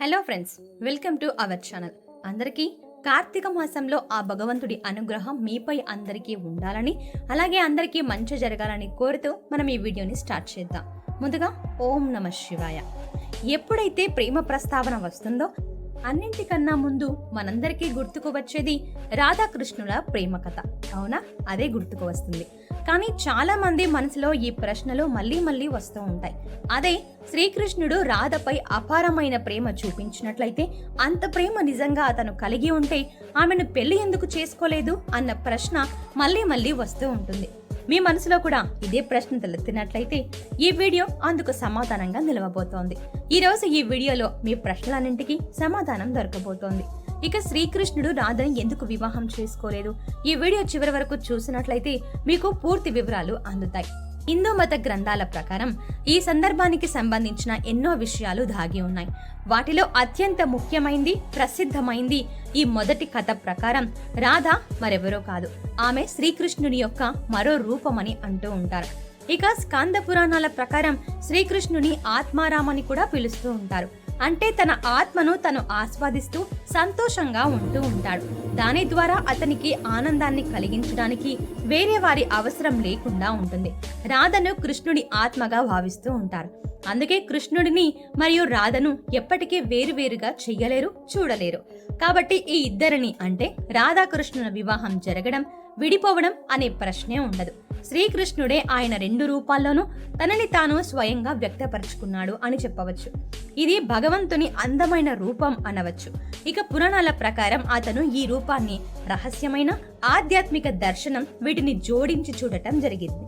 Hello friends welcome to our channel. అందరికీ కార్తీక మాసంలో ఆ భగవంతుడి అనుగ్రహం మీపై అందరికీ ఉండాలని అలాగే అందరికీ మంచి జరగాలని కోరుతూ మనం ఈ వీడియోని స్టార్ట్ చేద్దాం. ముందుగా ఓం నమ శివాయ. ఎప్పుడైతే ప్రేమ ప్రస్తావన వస్తుందో అన్నింటికన్నా ముందు మనందరికీ గుర్తుకు వచ్చేది రాధాకృష్ణుల ప్రేమ కథ. అవునా? అదే గుర్తుకు వస్తుంది. కానీ చాలా మంది మనసులో ఈ ప్రశ్నలు మళ్ళీ మళ్ళీ వస్తూ ఉంటాయి. అదే శ్రీకృష్ణుడు రాధపై అపారమైన ప్రేమ చూపించినట్లయితే అంత ప్రేమ నిజంగా అతను కలిగి ఉంటే ఆమెను పెళ్ళి ఎందుకు చేసుకోలేదు అన్న ప్రశ్న మళ్ళీ మళ్ళీ వస్తూ ఉంటుంది. మీ మనసులో కూడా ఇదే ప్రశ్న తలెత్తినట్లయితే ఈ వీడియో అందుకు సమాధానంగా నిలవబోతోంది. ఈరోజు ఈ వీడియోలో మీ ప్రశ్నలన్నింటికీ సమాధానం దొరకబోతోంది. ఇక శ్రీకృష్ణుడు రాధని ఎందుకు వివాహం చేసుకోలేదు? ఈ వీడియో చివరి వరకు చూసినట్లయితే మీకు పూర్తి వివరాలు అందుతాయి. హిందూ మత గ్రంథాల ప్రకారం ఈ సందర్భానికి సంబంధించిన ఎన్నో విషయాలు దాగి ఉన్నాయి. వాటిలో అత్యంత ముఖ్యమైంది ప్రసిద్ధమైంది ఈ మొదటి కథ ప్రకారం రాధ మరెవరో కాదు. ఆమె శ్రీకృష్ణుని యొక్క మరో రూపమని అంటూ ఉంటారు. ఇక స్కాంద పురాణాల ప్రకారం శ్రీకృష్ణుని ఆత్మారామని కూడా పిలుస్తూ ఉంటారు. అంటే తన ఆత్మను తను ఆస్వాదిస్తూ సంతోషంగా ఉంటూ ఉంటాడు. దాని ద్వారా అతనికి ఆనందాన్ని కలిగించడానికి వేరే వారి అవసరం లేకుండా ఉంటుంది. రాధను కృష్ణుడి ఆత్మగా భావిస్తూ ఉంటారు. అందుకే కృష్ణుడిని మరియు రాధను ఎప్పటికీ వేరువేరుగా చెయ్యలేరు చూడలేరు. కాబట్టి ఈ ఇద్దరిని అంటే రాధాకృష్ణుల వివాహం జరగడం విడిపోవడం అనే ప్రశ్నే ఉండదు. శ్రీకృష్ణుడే ఆయన రెండు రూపాల్లోనూ తనని తాను స్వయంగా వ్యక్తపరుచుకున్నాడు అని చెప్పవచ్చు. ఇది భగవంతుని అందమైన రూపం అనవచ్చు. ఇక పురాణాల ప్రకారం అతను ఈ రూపాన్ని రహస్యమైన ఆధ్యాత్మిక దర్శనం వీటిని జోడించి చూడటం జరిగింది.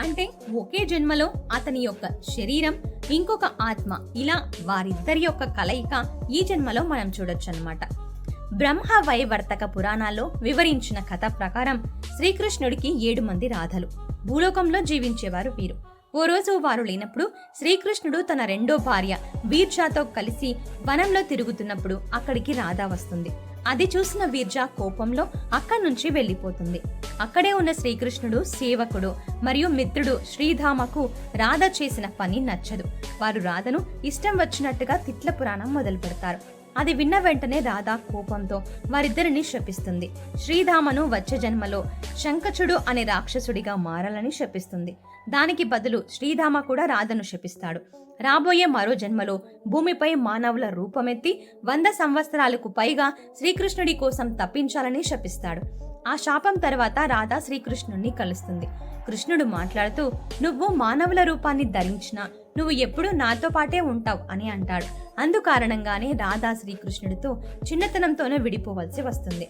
అంటే ఒకే జన్మలో అతని యొక్క శరీరం ఇంకొక ఆత్మ ఇలా వారిద్దరి యొక్క కలయిక ఈ జన్మలో మనం చూడొచ్చు అన్నమాట బ్రహ్మ వైవర్తక పురాణాల్లో వివరించిన కథ ప్రకారం శ్రీకృష్ణుడికి ఏడు మంది రాధలు. భూలోకంలో జీవించేవారు వీరు. ఓ రోజు వారు లేనప్పుడు శ్రీకృష్ణుడు తన రెండో భార్య బీర్జాతో కలిసి వనంలో తిరుగుతున్నప్పుడు అక్కడికి రాధ వస్తుంది. అది చూసిన వీర్జా కోపంలో అక్కడి నుంచి వెళ్ళిపోతుంది. అక్కడే ఉన్న శ్రీకృష్ణుడు సేవకుడు మరియు మిత్రుడు శ్రీధామకు రాధ చేసిన పని నచ్చదు. వారు రాధను ఇష్టం వచ్చినట్టుగా తిట్ల పురాణం మొదలు పెడతారు అది విన్న వెంటనే రాధా కోపంతో వారిద్దరిని శపిస్తుంది. శ్రీధామను వచ్చే జన్మలో శంఖచుడు అనే రాక్షసుడిగా మారాలని శపిస్తుంది. దానికి బదులు శ్రీధామ కూడా రాధను శపిస్తాడు. రాబోయే మరో జన్మలో భూమిపై మానవుల రూపమెత్తి వంద సంవత్సరాలకు పైగా శ్రీకృష్ణుడి కోసం తప్పించాలని శపిస్తాడు. ఆ శాపం తర్వాత రాధ శ్రీకృష్ణుణ్ణి కలుస్తుంది. కృష్ణుడు మాట్లాడుతూ నువ్వు మానవుల రూపాన్ని ధరించిన నువ్వు ఎప్పుడూ నాతో పాటే ఉంటావు అని అంటాడు. అందుకారణంగానే రాధా శ్రీకృష్ణుడితో చిన్నతనంతోనే విడిపోవలసి వస్తుంది.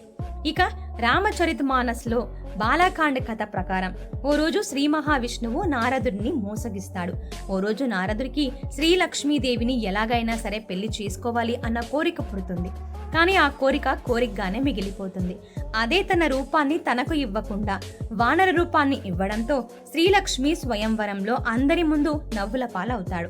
ఇక రామచరిత మానస్లో బాలాకాండ కథ ప్రకారం ఓ రోజు శ్రీ మహావిష్ణువు నారదుడిని మోసగిస్తాడు. ఓ రోజు నారదుడికి శ్రీ లక్ష్మీదేవిని ఎలాగైనా సరే పెళ్ళి చేసుకోవాలి అన్న కోరిక పుడుతుంది. కానీ ఆ కోరిక కోరికగానే మిగిలిపోతుంది. అదే తన రూపాన్ని తనకు ఇవ్వకుండా వానర రూపాన్ని ఇవ్వడంతో శ్రీలక్ష్మి స్వయంవరంలో అందరి ముందు నవ్వుల పాలవుతాడు.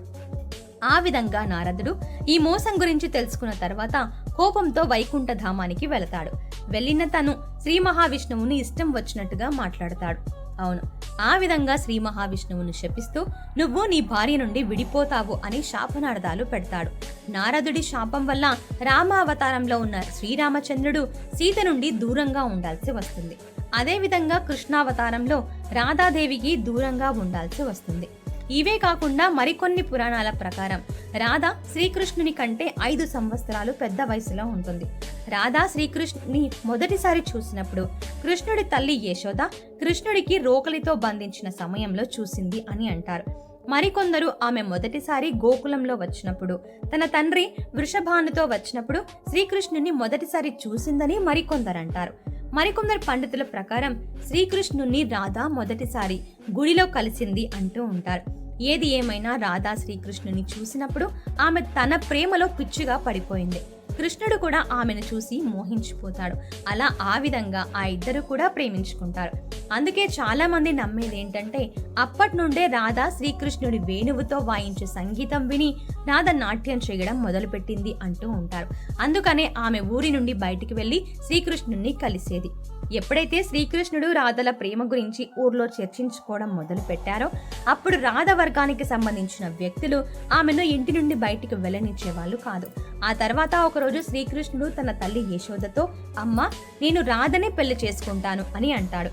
ఆ విధంగా నారదుడు ఈ మోసం గురించి తెలుసుకున్న తర్వాత కోపంతో వైకుంఠ ధామానికి వెళతాడు. వెళ్ళిన తను శ్రీ మహావిష్ణువుని ఇష్టం వచ్చినట్టుగా మాట్లాడతాడు. అవును ఆ విధంగా శ్రీ మహావిష్ణువును శపిస్తూ నువ్వు నీ భార్య నుండి విడిపోతావు అని శాపనార్థాలు పెడతాడు. నారదుడి శాపం వల్ల రామావతారంలో ఉన్న శ్రీరామచంద్రుడు సీత నుండి దూరంగా ఉండాల్సి వస్తుంది. అదేవిధంగా కృష్ణావతారంలో రాధాదేవికి దూరంగా ఉండాల్సి వస్తుంది. ఇవే కాకుండా మరికొన్ని పురాణాల ప్రకారం రాధ శ్రీకృష్ణుని కంటే ఐదు సంవత్సరాలు పెద్ద వయసులో ఉంటుంది. రాధా శ్రీకృష్ణుని మొదటిసారి చూసినప్పుడు కృష్ణుడి తల్లి యశోద కృష్ణుడికి రోకలితో బంధించిన సమయంలో చూసింది అని అంటారు. మరికొందరు ఆమె మొదటిసారి గోకులంలో వచ్చినప్పుడు తన తండ్రి వృషభానుతో వచ్చినప్పుడు శ్రీకృష్ణుని మొదటిసారి చూసిందని మరికొందరు అంటారు మరికొందరు పండితుల ప్రకారం శ్రీకృష్ణుని రాధా మొదటిసారి గుడిలో కలిసింది అంటూ ఉంటారు. ఏది ఏమైనా రాధా శ్రీకృష్ణుని చూసినప్పుడు ఆమె తన ప్రేమలో పిచ్చిగా పడిపోయింది. కృష్ణుడు కూడా ఆమెను చూసి మోహించిపోతాడు. అలా ఆ విధంగా ఆ ఇద్దరు కూడా ప్రేమించుకుంటారు. అందుకే చాలా మంది నమ్మేది ఏంటంటే అప్పటి నుండే రాధ శ్రీకృష్ణుడి వేణువుతో వాయించే సంగీతం విని రాధ నాట్యం చేయడం మొదలుపెట్టింది అంటూ ఉంటారు. అందుకనే ఆమె ఊరి నుండి బయటికి వెళ్ళి శ్రీకృష్ణుణ్ణి కలిసేది. ఎప్పుడైతే శ్రీకృష్ణుడు రాధల ప్రేమ గురించి ఊర్లో చర్చించుకోవడం మొదలు పెట్టారో అప్పుడు రాధ వర్గానికి సంబంధించిన వ్యక్తులు ఆమెను ఇంటి నుండి బయటికి వెళ్ళనిచ్చే వాళ్ళు కాదు. ఆ తర్వాత ఒకరోజు శ్రీకృష్ణుడు తన తల్లి యశోదతో అమ్మ నేను రాధనే పెళ్ళి చేసుకుంటాను అని అంటాడు.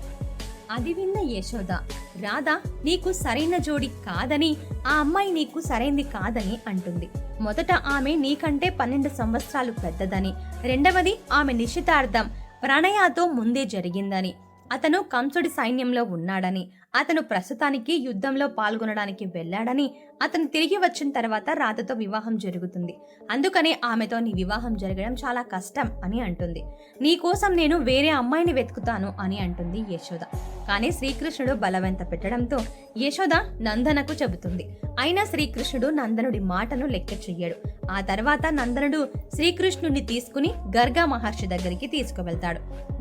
అది విన్న యశోద రాధ నీకు సరైన జోడి కాదని ఆ అమ్మాయి నీకు సరైంది కాదని అంటుంది. మొదట ఆమె నీకంటే పన్నెండు సంవత్సరాలు పెద్దదని. రెండవది ఆమె నిశ్చితార్థం. ప్రణయాతో ముందే జరిగిందని. అతను కంసుడి సైన్యంలో ఉన్నాడని. అతను ప్రస్తుతానికి యుద్ధంలో పాల్గొనడానికి వెళ్ళాడని అతను తిరిగి వచ్చిన తర్వాత రాధతో వివాహం జరుగుతుంది. అందుకనే ఆమెతో నీ వివాహం జరగడం చాలా కష్టం అని అంటుంది. నీ కోసం నేను వేరే అమ్మాయిని వెతుకుతాను అని అంటుంది యశోద. కానీ శ్రీకృష్ణుడు బలవంత పెట్టడంతో యశోద నందనకు చెబుతుంది. అయినా శ్రీకృష్ణుడు నందనుడి మాటను లెక్క చెయ్యడు. ఆ తర్వాత నందనుడు శ్రీకృష్ణుడిని తీసుకుని గర్గా మహర్షి దగ్గరికి తీసుకువెళ్తాడు.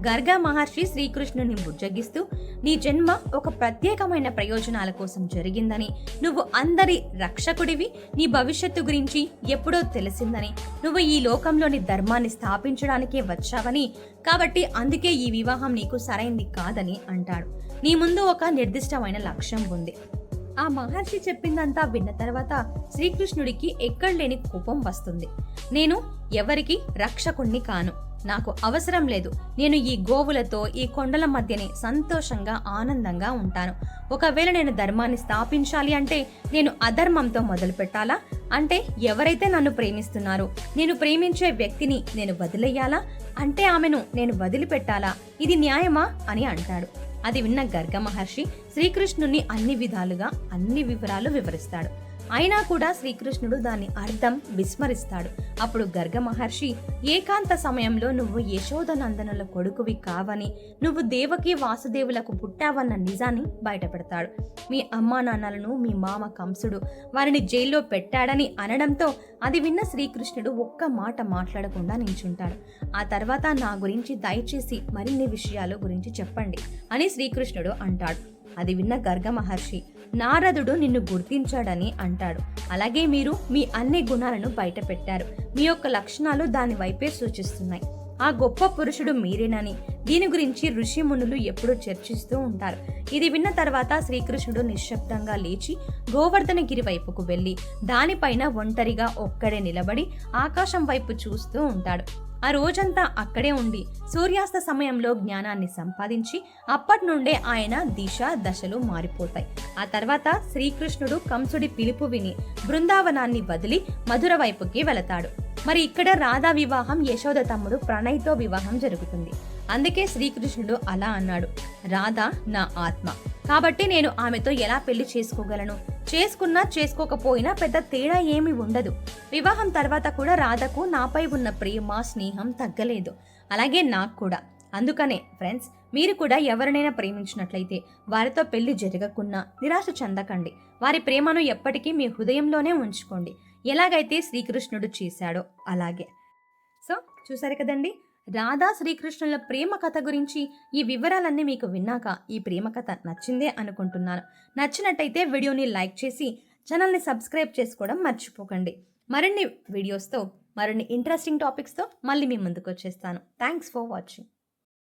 గర్గా మహర్షి శ్రీకృష్ణుని బుజ్జగిస్తూ నీ జన్మ ఒక ప్రతి ప్రత్యేకమైన ప్రయోజనాల కోసం జరిగిందని నువ్వు అందరి రక్షకుడివి నీ భవిష్యత్తు గురించి ఎప్పుడో తెలిసిందని నువ్వు ఈ లోకంలోని ధర్మాన్ని స్థాపించడానికే వచ్చావని కాబట్టి అందుకే ఈ వివాహం నీకు సరైంది కాదని అంటాడు. నీ ముందు ఒక నిర్దిష్టమైన లక్ష్యం ఉంది. ఆ మహర్షి చెప్పిందంతా విన్న తర్వాత శ్రీకృష్ణుడికి ఎక్కడ లేని కోపం వస్తుంది. నేను ఎవరికి రక్షకుణ్ణి కాను. నాకు అవసరం లేదు. నేను ఈ గోవులతో ఈ కొండల మధ్యనే సంతోషంగా ఆనందంగా ఉంటాను. ఒకవేళ నేను ధర్మాన్ని స్థాపించాలి అంటే నేను అధర్మంతో మొదలు పెట్టాలా? అంటే ఎవరైతే నన్ను ప్రేమిస్తున్నారో నేను ప్రేమించే వ్యక్తిని నేను వదిలేయాలా? అంటే ఆమెను నేను వదిలిపెట్టాలా? ఇది న్యాయమా? అని అంటాడు. అది విన్న గర్గ మహర్షి శ్రీకృష్ణుని అన్ని విధాలుగా అన్ని వివరాలు వివరిస్తాడు. అయినా కూడా శ్రీకృష్ణుడు దాని అర్థం విస్మరిస్తాడు. అప్పుడు గర్గ మహర్షి ఏకాంత సమయంలో నువ్వు యశోదనందనుల కొడుకువి కావని నువ్వు దేవకి వాసుదేవులకు పుట్టావన్న నిజాన్ని బయటపెడతాడు. మీ అమ్మా నాన్నలను మీ మామ కంసుడు వారిని జైల్లో పెట్టాడని అనడంతో అది విన్న శ్రీకృష్ణుడు ఒక్క మాట మాట్లాడకుండా నించుంటాడు. ఆ తర్వాత నా గురించి దయచేసి మరిన్ని విషయాలు గురించి చెప్పండి అని శ్రీకృష్ణుడు అంటాడు. అది విన్న గర్గ మహర్షి నారదుడు నిన్ను గుర్తించాడని అంటాడు. అలాగే మీరు మీ అన్ని గుణాలను బయట పెట్టారు మీ యొక్క లక్షణాలు దాని వైపే సూచిస్తున్నాయి. ఆ గొప్ప పురుషుడు మీరేనని. దీని గురించి ఋషి మునులు ఎప్పుడూ చర్చిస్తూ ఉంటారు. ఇది విన్న తర్వాత శ్రీకృష్ణుడు నిశ్శబ్దంగా లేచి గోవర్ధనగిరి వైపుకు వెళ్ళి దానిపైన ఒంటరిగా ఒక్కడే నిలబడి ఆకాశం వైపు చూస్తూ ఉంటాడు. ఆ రోజంతా అక్కడే ఉండి సూర్యాస్త సమయంలో జ్ఞానాన్ని సంపాదించి అప్పటి నుండే ఆయన దిశ దశలు మారిపోతాయి. ఆ తర్వాత శ్రీకృష్ణుడు కంసుడి పిలుపు విని బృందావనాన్ని వదిలి మధుర వైపుకి వెళతాడు. మరి ఇక్కడ రాధా వివాహం యశోద తమ్ముడు ప్రణయ్తో వివాహం జరుగుతుంది. అందుకే శ్రీకృష్ణుడు అలా అన్నాడు రాధా నా ఆత్మ. కాబట్టి నేను ఆమెతో ఎలా పెళ్ళి చేసుకోగలను? చేసుకున్నా చేసుకోకపోయినా పెద్ద తేడా ఏమి ఉండదు. వివాహం తర్వాత కూడా రాధకు నాపై ఉన్న ప్రేమ స్నేహం తగ్గలేదు. అలాగే నాకు కూడా. అందుకనే ఫ్రెండ్స్ మీరు కూడా ఎవరినైనా ప్రేమించినట్లయితే వారితో పెళ్ళి జరగకున్నా నిరాశ చెందకండి. వారి ప్రేమను ఎప్పటికీ మీ హృదయంలోనే ఉంచుకోండి. ఎలాగైతే శ్రీకృష్ణుడు చేశాడో అలాగే. సో చూసారు కదండి? రాధా శ్రీకృష్ణుల ప్రేమ కథ గురించి ఈ వివరాలన్నీ మీకు విన్నాక ఈ ప్రేమ కథ నచ్చిందే అనుకుంటున్నాను. నచ్చినట్టయితే వీడియోని లైక్ చేసి ఛానల్ని సబ్స్క్రైబ్ చేసుకోవడం మర్చిపోకండి. మరిన్ని వీడియోస్తో మరిన్ని ఇంట్రెస్టింగ్ టాపిక్స్తో మళ్ళీ మీ ముందుకు వచ్చేస్తాను థ్యాంక్స్ ఫర్ వాచింగ్.